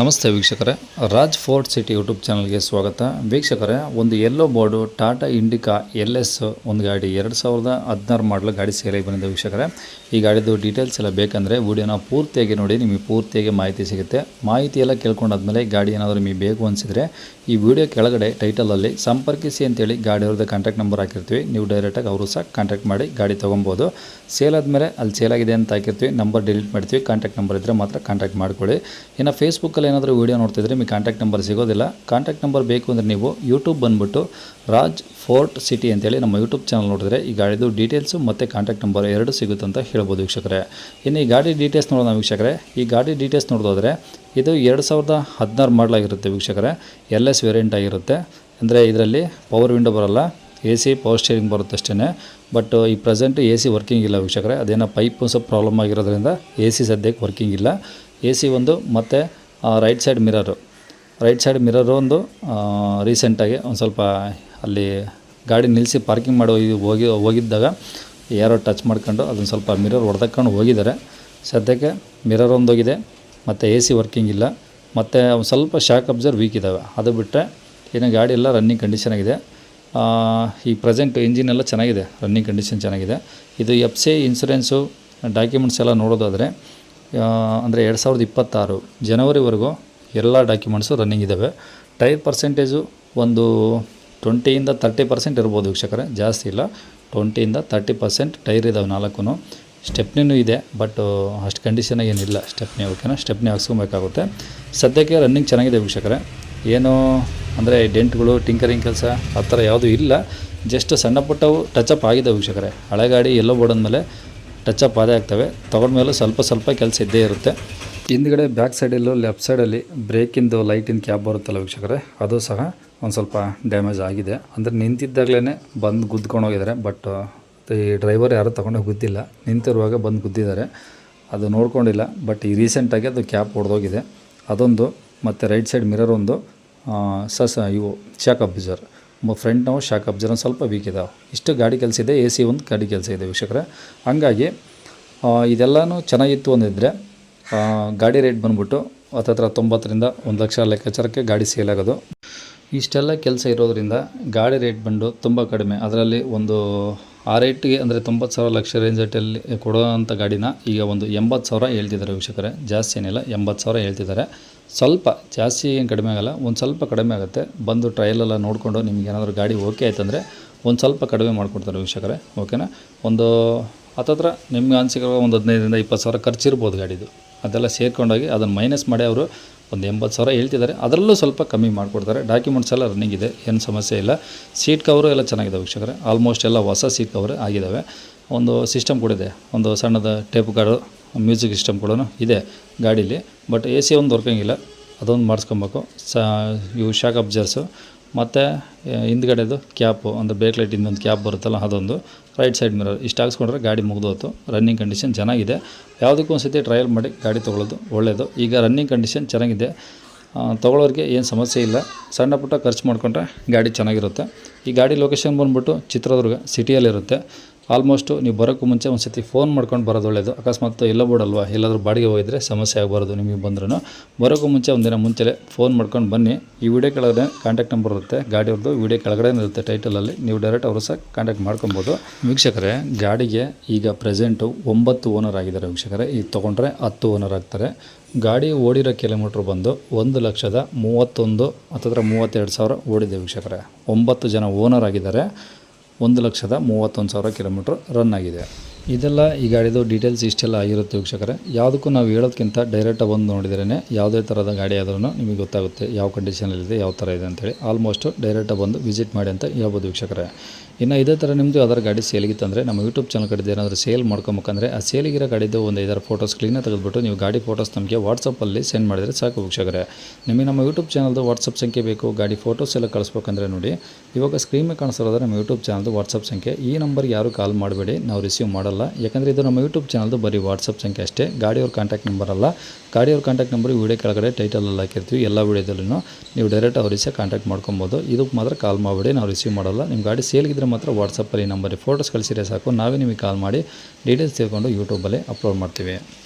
ನಮಸ್ತೆ ವೀಕ್ಷಕರೇ. Raj fort city YouTube ಚಾನಲ್ಗೆ ಸ್ವಾಗತ. ವೀಕ್ಷಕರೇ, ಒಂದು ಎಲ್ಲೋ board Tata Indica L S ಒಂದು ಗಾಡಿ, ಎರಡು ಸಾವಿರದ ಹದಿನಾರು ಮಾಡಲು ಗಾಡಿ ಸೇರಿ ಬಂದಿದೆ ವೀಕ್ಷಕರೇ. ಈ ಗಾಡಿದು ಡೀಟೇಲ್ಸ್ ಎಲ್ಲ ಬೇಕಂದರೆ ವಿಡಿಯೋನ ಪೂರ್ತಿಯಾಗಿ ನೋಡಿ, ನಿಮಗೆ ಪೂರ್ತಿಯಾಗಿ ಮಾಹಿತಿ ಸಿಗುತ್ತೆ. ಮಾಹಿತಿ ಎಲ್ಲ ಕೇಳ್ಕೊಂಡಾದ್ಮೇಲೆ ಗಾಡಿ ಏನಾದರೂ ನಿಮಗೆ ಬೇಕು ಅನಿಸಿದರೆ ಈ ವಿಡಿಯೋ ಕೆಳಗಡೆ ಟೈಟಲಲ್ಲಿ ಸಂಪರ್ಕಿಸಿ ಅಂತೇಳಿ ಗಾಡಿಯವ್ರದ್ದು ಕಾಂಟ್ಯಾಕ್ಟ್ ನಂಬರ್ ಹಾಕಿರ್ತೀವಿ. ನೀವು ಡೈರೆಕ್ಟಾಗಿ ಅವರು ಸಹ ಕಾಂಟ್ಯಾಕ್ಟ್ ಮಾಡಿ ಗಾಡಿ ತೊಗೊಬೋದು. ಸೇಲ್ ಆದಮೇಲೆ ಅಲ್ಲಿ ಸೇಲ್ ಆಗಿದೆ ಅಂತ ಹಾಕಿರ್ತೀವಿ. ನಂಬರ್ ಡಿಲೀಟ್ ಮಾಡ್ತೀವಿ. ಕಾಂಟ್ಯಾಕ್ಟ್ ನಂಬರ್ ಇದ್ದರೆ ಮಾತ್ರ ಕಾಂಟ್ಯಾಕ್ಟ್ ಮಾಡ್ಕೊಳ್ಳಿ. ಇನ್ನು ಫೇಸ್ಬುಕ್ಕಲ್ಲಿ ಏನಾದರೂ ವೀಡಿಯೋ ನೋಡ್ತಿದ್ರೆ ನಿಮಗೆ ಕಾಂಟ್ಯಾಕ್ಟ್ ನಂಬರ್ ಸಿಗೋದಿಲ್ಲ. ಕಾಂಟ್ಯಾಕ್ಟ್ ನಂಬರ್ ಬೇಕು ಅಂದರೆ ನೀವು ಯೂಟ್ಯೂಬ್ ಬಂದುಬಿಟ್ಟು ರಾಜ್ ಫೋರ್ಟ್ ಸಿಟಿ ಅಂತೇಳಿ ನಮ್ಮ ಯೂಟ್ಯೂಬ್ ಚಾನಲ್ ನೋಡಿದ್ರೆ ಈ ಗಾಡಿದು ಡೀಟೇಲ್ಸು ಮತ್ತು ಕಾಂಟ್ಯಾಕ್ಟ್ ನಂಬರ್ ಎರಡು ಸಿಗುತ್ತೆ ಅಂತ ಹೇಳ್ಬೋದು ವೀಕ್ಷಕರೇ. ಇನ್ನು ಈ ಗಾಡಿ ಡೀಟೇಲ್ಸ್ ನೋಡೋಣ ವೀಕ್ಷಕರೇ. ಈ ಗಾಡಿ ಡೀಟೇಲ್ಸ್ ನೋಡೋದಾದ್ರೆ ಇದು ಎರಡು ಸಾವಿರದ ಹದಿನಾರು ಮಾಡಲಾಗಿರುತ್ತೆ ವೀಕ್ಷಕರೇ. ಎಲ್ ಎಸ್ ವೇರಿಯಂಟ್ ಆಗಿರುತ್ತೆ. ಅಂದರೆ ಇದರಲ್ಲಿ ಪವರ್ ವಿಂಡೋ ಬರೋಲ್ಲ. ಎ ಸಿ ಪವರ್ ಸ್ಟೇರಿಂಗ್ ಬರುತ್ತೆ ಅಷ್ಟೇ ಬಟ್ ಈ ಪ್ರೆಸೆಂಟ್ ಎ ಸಿ ವರ್ಕಿಂಗ್ ಇಲ್ಲ ವೀಕ್ಷಕರೇ. ಅದೇನೋ ಪೈಪು ಸ್ವಲ್ಪ ಪ್ರಾಬ್ಲಮ್ ಆಗಿರೋದ್ರಿಂದ ಎ ಸಿ ಸದ್ಯಕ್ಕೆ ವರ್ಕಿಂಗ್ ಇಲ್ಲ. ಎ ಸಿ ಒಂದು ಮತ್ತು right side mirror right side mirror ಒಂದು ರೀಸೆಂಟಾಗಿ ಒಂದು ಸ್ವಲ್ಪ ಅಲ್ಲಿ ಗಾಡಿ ನಿಲ್ಲಿಸಿ ಪಾರ್ಕಿಂಗ್ ಮಾಡೋ ಹೋಗಿ ಹೋಗಿ, ಹೋಗಿದ್ದಾಗ ಯಾರೋ ಟಚ್ ಮಾಡ್ಕೊಂಡು ಅದನ್ನು ಸ್ವಲ್ಪ ಮಿರರ್ ಹೊಡೆದಕ್ಕೊಂಡು ಹೋಗಿದ್ದಾರೆ. ಸದ್ಯಕ್ಕೆ ಮಿರರ್ ಒಂದು ಹೋಗಿದೆ. ಮತ್ತು ಎ ಸಿ ವರ್ಕಿಂಗ್ ಇಲ್ಲ. ಮತ್ತು ಸ್ವಲ್ಪ ಶಾಕ್ ಅಬ್ಸರ್ವ್ ವೀಕ್ ಇದ್ದಾವೆ ಅದು ಬಿಟ್ಟರೆ ಏನೋ ಗಾಡಿ ಎಲ್ಲ ರನ್ನಿಂಗ್ ಕಂಡೀಷನ್ ಆಗಿದೆ. ಈ ಪ್ರೆಸೆಂಟ್ ಇಂಜಿನ್ ಎಲ್ಲ ಚೆನ್ನಾಗಿದೆ. ರನ್ನಿಂಗ್ ಕಂಡೀಷನ್ ಚೆನ್ನಾಗಿದೆ. ಇದು ಎಫ್ ಸಿ ಇನ್ಸೂರೆನ್ಸು ಡಾಕ್ಯುಮೆಂಟ್ಸ್ ಎಲ್ಲ ನೋಡೋದಾದರೆ ಅಂದರೆ ಎರಡು ಸಾವಿರದ ಇಪ್ಪತ್ತಾರು ಜನವರಿವರೆಗೂ ಎಲ್ಲ ಡಾಕ್ಯುಮೆಂಟ್ಸು ರನ್ನಿಂಗ್ ಇದ್ದಾವೆ ಟೈರ್ ಪರ್ಸೆಂಟೇಜು ಒಂದು ಟ್ವೆಂಟಿಯಿಂದ ತರ್ಟಿ ಪರ್ಸೆಂಟ್ ಇರ್ಬೋದು ವೀಕ್ಷಕರೇ. ಜಾಸ್ತಿ ಇಲ್ಲ. ಟ್ವೆಂಟಿಯಿಂದ ತರ್ಟಿ ಪರ್ಸೆಂಟ್ ಟೈರ್ ಇದ್ದಾವೆ ನಾಲ್ಕು ಸ್ಟೆಪ್ನಿನೂ ಇದೆ, ಬಟ್ ಅಷ್ಟು ಕಂಡೀಷನಾಗಿ ಏನಿಲ್ಲ ಸ್ಟೆಪ್ನಿ ಓಕೆನಾ ಸ್ಟೆಪ್ನಿ ಹಾಕ್ಸ್ಕೊಬೇಕಾಗುತ್ತೆ. ಸದ್ಯಕ್ಕೆ ರನ್ನಿಂಗ್ ಚೆನ್ನಾಗಿದೆ ವೀಕ್ಷಕರೇ. ಏನು ಅಂದರೆ ಡೆಂಟ್ಗಳು ಟಿಂಕರಿಂಗ್ ಕೆಲಸ, ಆ ಥರ ಯಾವುದೂ ಇಲ್ಲ. ಜಸ್ಟ್ ಸಣ್ಣ ಪುಟ್ಟವು ಟಚಪ್ ಆಗಿದೆ ವೀಕ್ಷಕರೇ. ಹಳೆ ಗಾಡಿ ಎಲ್ಲೋ ಬೋರ್ಡಂದಮೇಲೆ ಟಚಪ್ ಆದೇ ಆಗ್ತವೆ. ತಗೊಂಡ್ಮೇಲೆ ಸ್ವಲ್ಪ ಸ್ವಲ್ಪ ಕೆಲಸ ಇದ್ದೇ ಇರುತ್ತೆ. ಹಿಂದ್ಗಡೆ ಬ್ಯಾಕ್ ಸೈಡಲ್ಲೂ ಲೆಫ್ಟ್ ಸೈಡಲ್ಲಿ ಬ್ರೇಕಿಂದು ಲೈಟಿನ ಕ್ಯಾಬ್ ಬರುತ್ತಲ್ಲ ವೀಕ್ಷಕರೇ, ಅದು ಸಹ ಒಂದು ಸ್ವಲ್ಪ ಡ್ಯಾಮೇಜ್ ಆಗಿದೆ. ಅಂದರೆ ನಿಂತಿದ್ದಾಗಲೇ ಬಂದು ಗುದ್ಕೊಂಡು ಹೋಗಿದ್ದಾರೆ ಬಟ್ ಈ ಡ್ರೈವರ್ ಯಾರೂ ತೊಗೊಂಡು ಗುದ್ದಿಲ್ಲ ನಿಂತಿರುವಾಗ ಬಂದು ಗುದ್ದಿದ್ದಾರೆ. ಅದು ನೋಡ್ಕೊಂಡಿಲ್ಲ ಬಟ್ ಈ ರೀಸೆಂಟಾಗಿ ಅದು ಕ್ಯಾಪ್ ಹೊಡೆದೋಗಿದೆ ಅದೊಂದು, ಮತ್ತು ರೈಟ್ ಸೈಡ್ ಮಿರರ್ ಒಂದು ಸಸ, ಇವು ಶಾಕ್ ಅಬ್ಸರ್ ಫ್ರಂಟ್ ನಾವು ಶಾಕ್ ಅಬ್ಜರ್ ಸ್ವಲ್ಪ ವೀಕ್ ಇದಾವೆ. ಇಷ್ಟು ಗಾಡಿ ಕೆಲಸ ಇದೆ, ಎ ಸಿ ಒಂದು ಗಾಡಿ ಕೆಲಸ ಇದೆ ವೀಕ್ಷಕರೇ. ಹಂಗಾಗಿ ಇದೆಲ್ಲನೂ ಚೆನ್ನಾಗಿತ್ತು ಅಂದಿದ್ದರೆ ಗಾಡಿ ರೇಟ್ ಬಂದ್ಬಿಟ್ಟು ಹತ್ತತ್ರ ತೊಂಬತ್ತರಿಂದ ಒಂದು ಲಕ್ಷ ಲೆಕ್ಕಾಚಾರಕ್ಕೆ ಗಾಡಿ ಸೇಲ್ ಆಗೋದು. ಇಷ್ಟೆಲ್ಲ ಕೆಲಸ ಇರೋದರಿಂದ ಗಾಡಿ ರೇಟ್ ಬಂದು ತುಂಬ ಕಡಿಮೆ. ಅದರಲ್ಲಿ ಒಂದು ಆ ರೇಟಿಗೆ ಅಂದರೆ ತೊಂಬತ್ತು ಸಾವಿರ ಲಕ್ಷ ರೇಂಜಲ್ಲಿ ಕೊಡೋವಂಥ ಗಾಡಿನ ಈಗ ಒಂದು ಎಂಬತ್ತು ಸಾವಿರ ಹೇಳ್ತಿದ್ದಾರೆ ವೀಕ್ಷಕರೇ. ಜಾಸ್ತಿ ಏನಿಲ್ಲ, ಎಂಬತ್ತು ಸಾವಿರ ಹೇಳ್ತಿದ್ದಾರೆ. ಸ್ವಲ್ಪ ಜಾಸ್ತಿ ಏನು ಕಡಿಮೆ ಆಗಲ್ಲ, ಒಂದು ಸ್ವಲ್ಪ ಕಡಿಮೆ ಆಗುತ್ತೆ. ಬಂದು ಟ್ರಯಲೆಲ್ಲ ನೋಡಿಕೊಂಡು ನಿಮ್ಗೆ ಏನಾದರೂ ಗಾಡಿ ಓಕೆ ಆಯ್ತಂದರೆ ಒಂದು ಸ್ವಲ್ಪ ಕಡಿಮೆ ಮಾಡಿಕೊಡ್ತಾರೆ ವೀಕ್ಷಕರೇ ಓಕೆನಾ ಒಂದು ಹತ್ತತ್ರ ನಿಮ್ಗೆ ಅನಿಸಿಕೊಳ್ಳೋ ಒಂದು ಹದಿನೈದರಿಂದ ಇಪ್ಪತ್ತು ಸಾವಿರ ಖರ್ಚಿರ್ಬೋದು ಗಾಡಿದು. ಅದೆಲ್ಲ ಸೇರ್ಕೊಂಡೋಗಿ ಅದನ್ನು ಮೈನಸ್ ಮಾಡಿ ಅವರು ಒಂದು ಎಂಬತ್ತು ಸಾವಿರ ಹೇಳ್ತಿದ್ದಾರೆ. ಅದರಲ್ಲೂ ಸ್ವಲ್ಪ ಕಮ್ಮಿ ಮಾಡಿಕೊಡ್ತಾರೆ. ಡಾಕ್ಯುಮೆಂಟ್ಸ್ ಎಲ್ಲ ರನ್ನಿಂಗ್ ಇದೆ. ಏನು ಸಮಸ್ಯೆ ಇಲ್ಲ. ಸೀಟ್ ಕವರು ಎಲ್ಲ ಚೆನ್ನಾಗಿದೆ ವೀಕ್ಷಕರೇ. ಆಲ್ಮೋಸ್ಟ್ ಎಲ್ಲ ಹೊಸ ಸೀಟ್ ಕವರ್ ಆಗಿದ್ದಾವೆ ಒಂದು ಸಿಸ್ಟಮ್ ಕೂಡ ಇದೆ. ಒಂದು ಸಣ್ಣದ ಟೇಪ್ ಕಾರ್ಡು ಮ್ಯೂಸಿಕ್ ಸಿಸ್ಟಮ್ ಕೂಡ ಇದೆ ಗಾಡೀಲಿ. ಬಟ್ ಎ ಸಿ ಒಂದು ದೊರಕಂಗಿಲ್ಲ ಅದೊಂದು ಮಾಡಿಸ್ಕೊಬೇಕು. ಸ, ಇವು ಶಾಕ್ ಅಬ್ಸರ್ಸು ಮತ್ತು ಹಿಂದ್ಗಡೆದು ಕ್ಯಾಪು, ಅಂದರೆ ಬೇಕ್ ಲೈಟ್ ಒಂದು ಕ್ಯಾಪ್ ಬರುತ್ತಲ್ಲ ಅದೊಂದು. Right side mirror. ಇಷ್ಟು ಹಾಕ್ಸ್ಕೊಂಡ್ರೆ ಗಾಡಿ ಮುಗಿದೋತು ರನ್ನಿಂಗ್ ಕಂಡೀಷನ್ ಚೆನ್ನಾಗಿದೆ. ಯಾವುದಕ್ಕೂ ಒಂದು ಸತಿ ಟ್ರಯಲ್ ಮಾಡಿ ಗಾಡಿ ತೊಗೊಳ್ಳೋದು ಒಳ್ಳೆಯದು ಈಗ ರನ್ನಿಂಗ್ ಕಂಡೀಷನ್ ಚೆನ್ನಾಗಿದೆ. ತೊಗೊಳೋರಿಗೆ ಏನು ಸಮಸ್ಯೆ ಇಲ್ಲ. ಸಣ್ಣ ಪುಟ್ಟ ಖರ್ಚು ಮಾಡಿಕೊಂಡ್ರೆ ಗಾಡಿ ಚೆನ್ನಾಗಿರುತ್ತೆ. ಈ ಗಾಡಿ ಲೊಕೇಶನ್ ಬಂದುಬಿಟ್ಟು ಚಿತ್ರದುರ್ಗ ಸಿಟಿಯಲ್ಲಿರುತ್ತೆ ಆಲ್ಮೋಸ್ಟು ನೀವು ಬರೋಕ್ಕೂ ಮುಂಚೆ ಒಂದು ಸತಿ ಫೋನ್ ಮಾಡ್ಕೊಂಡು ಬರೋದು ಒಳ್ಳೆಯದು ಅಕಸ್ಮಾತ್ ಎಲ್ಲ ಬೋರ್ಡಲ್ವಾ ಎಲ್ಲಾದರೂ ಬಾಡಿಗೆ ಹೋಗಿದ್ರೆ ಸಮಸ್ಯೆ ಆಗಬಾರ್ದು ನಿಮಗೆ ಬಂದ್ರೂ ಬರೋಕ್ಕೂ ಮುಂಚೆ ಒಂದಿನ ಮುಂಚೆಲೇ ಫೋನ್ ಮಾಡ್ಕೊಂಡು ಬನ್ನಿ. ಈ ವಿಡಿಯೋ ಕೆಳಗಡೆ ಕಾಂಟ್ಯಾಕ್ಟ್ ನಂಬರ್ ಇರುತ್ತೆ ಗಾಡಿಯವ್ರದ್ದು ವಿಡಿಯೋ ಕೆಳಗಡೆ ಇರುತ್ತೆ ಟೈಟಲಲ್ಲಿ ನೀವು ಡೈರೆಕ್ಟ್ ಅವರು ಸಹ ಕಾಂಟ್ಯಾಕ್ಟ್ ಮಾಡ್ಕೊಬೋದು. ವೀಕ್ಷಕರೇ, ಗಾಡಿಗೆ ಈಗ ಪ್ರೆಸೆಂಟು ಒಂಬತ್ತು ಓನರ್ ಆಗಿದ್ದಾರೆ ವೀಕ್ಷಕರೇ. ಈಗ ತೊಗೊಂಡ್ರೆ ಹತ್ತು ಓನರ್ ಆಗ್ತಾರೆ. ಗಾಡಿ ಓಡಿರೋ ಕಿಲೋಮೀಟ್ರ್ ಬಂದು ಒಂದು ಲಕ್ಷದ ಮೂವತ್ತೊಂದು, ಹತ್ತತ್ರ ಮೂವತ್ತೆರಡು ಸಾವಿರ ಓಡಿದೆ ವೀಕ್ಷಕರೇ. ಒಂಬತ್ತು ಜನ ಓನರ್ ಆಗಿದ್ದಾರೆ. ಒಂದು ಲಕ್ಷದ ಮೂವತ್ತೊಂದು ಸಾವಿರ ಕಿಲೋಮೀಟ್ರ್ ರನ್ ಆಗಿದೆ. ಇದೆಲ್ಲ ಈ ಗಾಡಿದು ಡೀಟೇಲ್ಸ್ ಇಷ್ಟೆಲ್ಲ ಆಗಿರುತ್ತೆ ವೀಕ್ಷಕರೇ. ಯಾವುದಕ್ಕೂ ನಾವು ಹೇಳೋದಕ್ಕಿಂತ ಡೈರೆಕ್ಟಾಗಿ ಬಂದು ನೋಡಿದ್ರೇ ಯಾವುದೇ ಥರದ ಗಾಡಿ ಆದ್ರೂ ನಿಮಗೆ ಗೊತ್ತಾಗುತ್ತೆ ಯಾವ ಕಂಡೀಷನಲ್ಲಿದೆ ಯಾವ ಥರ ಇದೆ ಅಂತೇಳಿ. ಆಲ್ಮೋಸ್ಟು ಡೈರೆಕ್ಟಾಗಿ ಬಂದು ವಿಸಿಟ್ ಮಾಡಿ ಅಂತ ಹೇಳ್ಬೋದು ವೀಕ್ಷಕರೇ. ಇನ್ನು ಇದೇ ಥರ ನಿಮ್ಮದು ಯಾವ್ದಾರು ಗಾಡಿ ಸೇಲಿಗಿತ್ತಂದರೆ ನಮ್ಮ ಯೂಟ್ಯೂಬ್ ಚಾನಲ್ ಕಡೆ ಏನಾದರೂ ಸೇಲ್ ಮಾಡ್ಕೊಬೇಕಂದ್ರೆ ಆ ಸೇಲಿಗಿರೋ ಗಾಡಿದು ಒಂದು ಐದಾರು ಫೋಟೋಸ್ ಕ್ಲೀನಾಗಿ ತೆಗೆದುಬಿಟ್ಟು ನೀವು ಗಾಡಿ ಫೋಟೋಸ್ ನಮಗೆ ವಾಟ್ಸಪ್ಪಲ್ಲಿ ಸೆಂಡ್ ಮಾಡಿದರೆ ಸಾಕು ವೀಕ್ಷಕರೇ. ನಿಮಗೆ ನಮ್ಮ ಯೂಟ್ಯೂಬ್ ಚಾನಲ್ದು ವಾಟ್ಸಪ್ ಸಂಖ್ಯೆ ಬೇಕು, ಗಾಡಿ ಫೋಟೋಸ್ ಎಲ್ಲ ಕಳಿಸ್ಬೇಕಂದ್ರೆ ನೋಡಿ. ಇವಾಗ ಸ್ಕ್ರೀನ್ ಮೇಲೆ ನಮ್ಮ ಯೂಟ್ಯೂಬ್ ಚಾನಲ್ದು ವಾಟ್ಸಪ್ ಸಂಖ್ಯೆ. ಈ ನಂಬರ್ ಯಾರು ಕಾಲ್ ಮಾಡಬೇಡಿ, ನಾವು ರಿಸೀವ್ ಮಾಡಲ್ಲ. ಯಾಕಂದರೆ ಇದು ನಮ್ಮ ಯೂಟ್ಯೂಬ್ ಚಾನಲ್ದು ಬರೀ ವಾಟ್ಸಪ್ ಸಂಖ್ಯೆ ಅಷ್ಟೇ. ಗಾಡಿಯವ್ರ ಕಾಂಟ್ಯಾಕ್ಟ್ ನಂಬರ್ ಅಲ್ಲ. ಗಾಡಿಯವ್ರ ಕಾಂಟ್ಯಾಕ್ಟ್ ನಂಬರ್ ವಿಡಿಯೋ ಕೆಳಗಡೆ ಟೈಟಲಲ್ಲಿ ಹಾಕಿರ್ತೀವಿ. ಎಲ್ಲ ವೀಡಿಯೋದಲ್ಲೂ ನೀವು ಡೈರೆಕ್ಟ್ ಅವ್ರಿಗೆ ಸಹ ಕಾಂಟ್ಯಾಕ್ಟ್ ಮಾಡ್ಕೊಬೋದು. ಇದಕ್ಕೆ ಮಾತ್ರ ಕಾಲ್ ಮಾಡಬೇಡಿ. ನಾವು ರಿಸೀವ್ ಮಾಡಲ್ಲ. ನಿಮ್ಮ ಗಾಡಿ ಸೇಲ್ಗಿದ್ರೆ ಮಾತ್ರ ವಾಟ್ಸಪ್ಪಲ್ಲಿ ನಂಬರ್ ಫೋಟೋಸ್ ಕಳಿಸಿದ್ರೆ ಸಾಕು. ನಾವೇ ನಿಮಗೆ ಕಾಲ್ ಮಾಡಿ ಡೀಟೇಲ್ಸ್ ತಿಳ್ಕೊಂಡು ಯೂಟ್ಯೂಬಲ್ಲಿ ಅಪ್ಲೋಡ್ ಮಾಡ್ತೀವಿ.